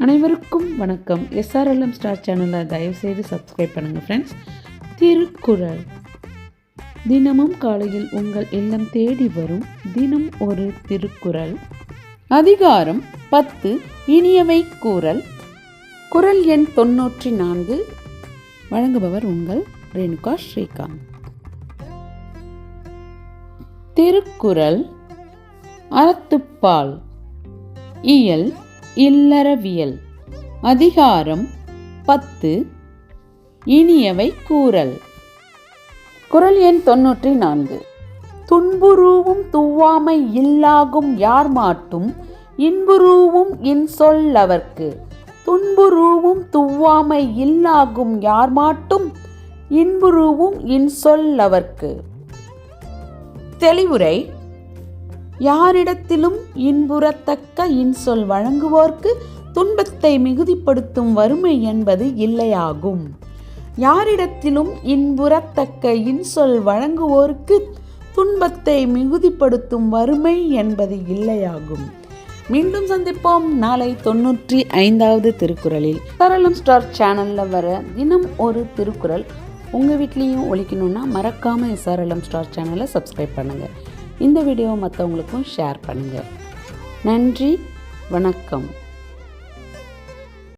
அனைவருக்கும் வணக்கம். SRLM star சேனலை தயவுசெய்து சப்ஸ்கிரைப் பண்ணுங்கள் ஃப்ரெண்ட்ஸ் திருக்குறள். தினமும் காலையில் உங்கள் இல்லம் தேடி வரும். தினம் ஒரு திருக்குறள். அதிகாரம் பத்து. இனியவை கூறல். குறள் எண் தொன்னூற்றி நான்கு. வழங்குபவர் உங்கள் ரேணுகா ஸ்ரீகாந்த். திருக்குறள். அறத்துப்பால். இயல். இல்லறவியல். அதிகாரம் பத்து. இனியவை கூறல். குறள் எண் தொன்னூற்றி நான்கு துன்புருவும் துவாமை இல்லாகும் யார் மாட்டும்? இன்புருவும் இன்சொல் அவர்க்கு. துன்புருவும் துவாமை இல்லாகும் யார் மாட்டும்? இன்புருவும் இன்சொல் அவர்க்கு. தெளிவுரை யாரிடத்திலும் இன்புறத்தக்க இன்சொல் வழங்குவோர்க்கு துன்பத்தை மிகுதிப்படுத்தும் வறுமை என்பது இல்லையாகும். யாரிடத்திலும் இன்புறத்தக்க இன்சொல் வழங்குவோருக்கு துன்பத்தை மிகுதிப்படுத்தும் வறுமை என்பது இல்லையாகும். மீண்டும் சந்திப்போம் நாளை தொண்ணூற்றி ஐந்தாவது திருக்குறளில். சரளம் ஸ்டார் சேனலில் வர தினம் ஒரு திருக்குறள் உங்கள் வீட்லேயும் ஒழிக்கணும்னா மறக்காமல் சரளம் ஸ்டார் சேனலை சப்ஸ்கிரைப் பண்ணுங்கள் இந்த வீடியோ மற்றவங்களுக்கும் ஷேர் பண்ணுங்கள் நன்றி வணக்கம்.